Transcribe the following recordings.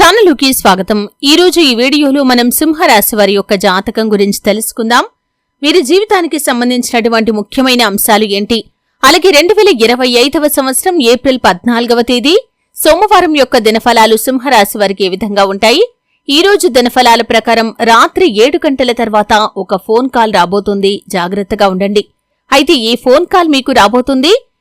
ఛానలుకి స్వాగతం. ఈరోజు ఈ వీడియోలో మనం సింహరాశి వారి యొక్క జాతకం గురించి తెలుసుకుందాం. వీరి జీవితానికి సంబంధించినటువంటి ముఖ్యమైన అంశాలు ఏంటి? అలాగే రెండు వేల ఇరవై ఐదవ సంవత్సరం ఏప్రిల్ పద్నాలుగవ తేదీ సోమవారం యొక్క దినఫలాలు సింహరాశి వారికి ఏ విధంగా ఉంటాయి? ఈ రోజు దినఫలాల ప్రకారం రాత్రి ఏడు గంటల తర్వాత ఒక ఫోన్ కాల్ రాబోతుంది. జాగ్రత్తగా ఉండండి. అయితే ఈ ఫోన్ కాల్ మీకు రాబోతుంది.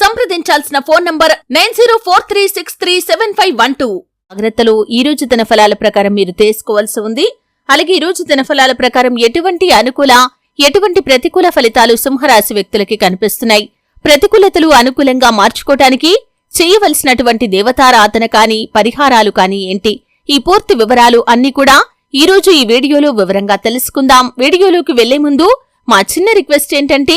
సంప్రదించాల్సిన phone number nine zero four three six three seven five one two. జాగ్రత్తలు. ఈ రోజు దినఫలాల ప్రకారం మీరు తెలుసుకోవాల్సి ఉంది. అలాగే ఈ రోజు దినఫలాల ప్రకారం ఎటువంటి అనుకూల ఎటువంటి ప్రతికూల ఫలితాలు సింహరాశి వ్యక్తులకి కనిపిస్తున్నాయి. ప్రతికూలతలు అనుకూలంగా మార్చుకోవటానికి చేయవలసినటువంటి దేవతారాధన కాని పరిహారాలు కాని ఏంటి? ఈ పూర్తి వివరాలు అన్ని కూడా ఈ రోజు ఈ వీడియోలో వివరంగా తెలుసుకుందాం. వీడియోలోకి వెళ్ళే ముందు మా చిన్న రిక్వెస్ట్ ఏంటంటే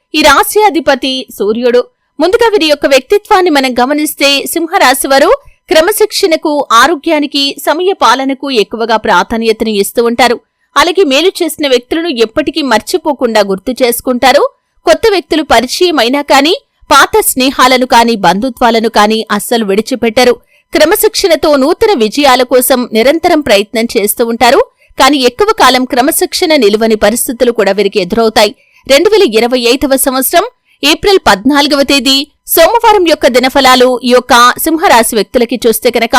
ఈ రాశి అధిపతి సూర్యుడు. ముందుగా వీరి యొక్క వ్యక్తిత్వాన్ని మనం గమనిస్తే సింహరాశి వారు క్రమశిక్షణకు ఆరోగ్యానికి సమయ పాలనకు ఎక్కువగా ప్రాధాన్యతను ఇస్తూ ఉంటారు. అలాగే మేలు చేసిన వ్యక్తులను ఎప్పటికీ మర్చిపోకుండా గుర్తు చేసుకుంటారు. కొత్త వ్యక్తులు పరిచయమైనా కానీ పాత స్నేహాలను కానీ బంధుత్వాలను కానీ అస్సలు విడిచిపెట్టరు. క్రమశిక్షణతో నూతన విజయాల కోసం నిరంతరం ప్రయత్నం చేస్తూ ఉంటారు. కానీ ఎక్కువ కాలం క్రమశిక్షణ నిలువని పరిస్థితులు కూడా వీరికి ఎదురవుతాయి. రెండు వేల ఇరవై ఐదవ సంవత్సరం ఏప్రిల్ పద్నాలుగవ తేదీ సోమవారం యొక్క దినఫలాలు ఈ యొక్క సింహరాశి వ్యక్తులకి చూస్తే కనుక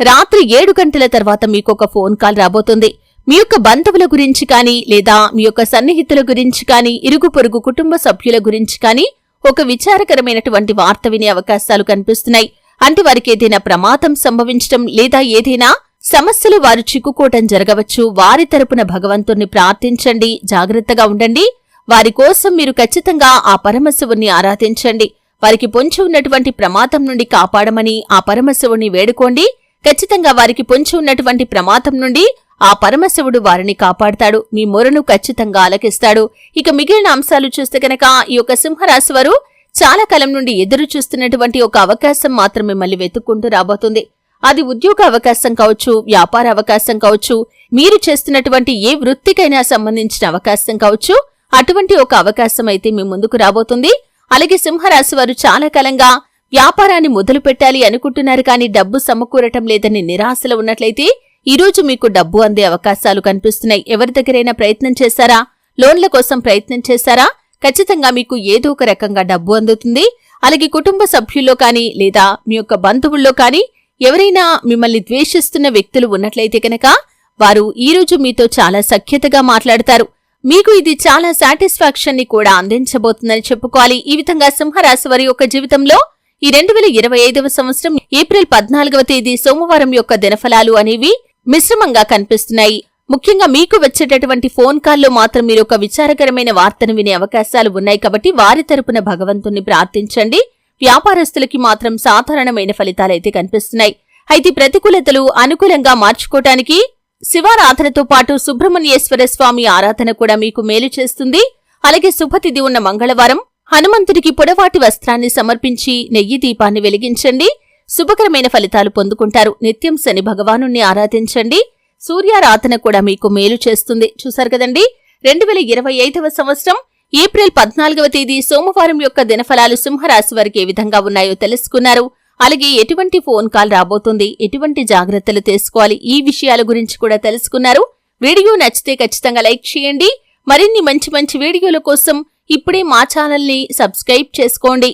రాత్రి ఏడు గంటల తర్వాత మీకు ఒక ఫోన్ కాల్ రాబోతుంది. మీ యొక్క బంధువుల గురించి కానీ లేదా మీ యొక్క సన్నిహితుల గురించి కానీ ఇరుగు పొరుగు కుటుంబ సభ్యుల గురించి కానీ ఒక విచారకరమైనటువంటి వార్త వినే అవకాశాలు కనిపిస్తున్నాయి. అంటే వారికి ఏదైనా ప్రమాదం సంభవించడం లేదా ఏదైనా సమస్యలు వారు చిక్కుకోవటం జరగవచ్చు. వారి తరపున భగవంతుణ్ణి ప్రార్థించండి. జాగ్రత్తగా ఉండండి. వారి కోసం మీరు ఖచ్చితంగా ఆ పరమశివుణ్ణి ఆరాధించండి. వారికి పొంచి ఉన్నటువంటి ప్రమాదం నుండి కాపాడమని ఆ పరమశివుణ్ణి వేడుకోండి. ఖచ్చితంగా వారికి పొంచి ఉన్నటువంటి ప్రమాదం నుండి ఆ పరమశివుడు వారిని కాపాడతాడు. మీ మొరను ఖచ్చితంగా ఆలకిస్తాడు. ఇక మిగిలిన అంశాలు చూస్తే గనక ఈ యొక్క సింహరాశి వారు చాలా కాలం నుండి ఎదురు చూస్తున్నటువంటి ఒక అవకాశం మాత్రం మిమ్మల్ని వెతుక్కుంటూ రాబోతుంది. అది ఉద్యోగ అవకాశం కావచ్చు వ్యాపార అవకాశం కావచ్చు మీరు చేస్తున్నటువంటి ఏ వృత్తికైనా సంబంధించిన అవకాశం కావచ్చు అటువంటి ఒక అవకాశం అయితే మీ ముందుకు రాబోతుంది. అలాగే సింహరాశి వారు చాలా కాలంగా వ్యాపారాన్ని మొదలు పెట్టాలి అనుకుంటున్నారు కానీ డబ్బు సమకూరటం లేదని నిరాశలో ఉన్నట్లయితే ఈ రోజు మీకు డబ్బు అందే అవకాశాలు కనిపిస్తున్నాయి. ఎవరి దగ్గరైనా ప్రయత్నం చేశారా? లోన్ల కోసం ప్రయత్నం చేశారా? ఖచ్చితంగా మీకు ఏదో ఒక రకంగా డబ్బు అందుతుంది. అలాగే కుటుంబ సభ్యుల్లో కానీ లేదా మీ యొక్క బంధువుల్లో కానీ ఎవరైనా మిమ్మల్ని ద్వేషిస్తున్న వ్యక్తులు ఉన్నట్లయితే కనుక వారు ఈ రోజు మీతో చాలా సఖ్యతగా మాట్లాడతారు. మీకు ఇది చాలా సాటిస్ఫాక్షన్ని కూడా అందించబోతుందని చెప్పుకోవాలి. ఈ విధంగా సింహరాశి వారి యొక్క జీవితంలో ఈ రెండు వేల ఇరవై ఐదవ సంవత్సరం ఏప్రిల్ పద్నాలుగవ తేదీ సోమవారం యొక్క దినఫలాలు అనేవి మిశ్రమంగా కనిపిస్తున్నాయి. ముఖ్యంగా మీకు వచ్చేటటువంటి ఫోన్ కాల్లో మాత్రం మీరు ఒక విచారకరమైన వార్తను వినే అవకాశాలు ఉన్నాయి కాబట్టి వారి తరపున భగవంతుణ్ణి ప్రార్థించండి. వ్యాపారస్తులకి మాత్రం సాధారణమైన ఫలితాలైతే కనిపిస్తున్నాయి. అయితే ప్రతికూలతలు అనుకూలంగా మార్చుకోవటానికి శివారాధనతో పాటు సుబ్రహ్మణ్యేశ్వర స్వామి ఆరాధన కూడా మీకు మేలు చేస్తుంది. అలాగే శుభతిథి ఉన్న మంగళవారం హనుమంతుడికి పొడవాటి వస్త్రాన్ని సమర్పించి నెయ్యి దీపాన్ని వెలిగించండి. శుభకరమైన ఫలితాలు పొందుకుంటారు. నిత్యం శని భగవాను ఆరాధించండి. సూర్యారాధన కూడా మీకు మేలు చేస్తుంది. చూశారు కదండి? రెండు వేల ఇరవై ఐదవ సంవత్సరం ఏప్రిల్ పద్నాలుగవ తేదీ సోమవారం యొక్క దినఫలాలు సింహరాశి వారికి ఏ విధంగా ఉన్నాయో తెలుసుకున్నారు. అలాగే ఎటువంటి ఫోన్ కాల్ రాబోతుంది? ఎటువంటి జాగ్రత్తలు తీసుకోవాలి? ఈ విషయాల గురించి కూడా తెలుసుకున్నారు. వీడియో నచ్చితే ఖచ్చితంగా లైక్ చేయండి. మరిన్ని మంచి మంచి వీడియోల కోసం ఇప్పుడే మా ఛానల్ని సబ్స్క్రైబ్ చేసుకోండి.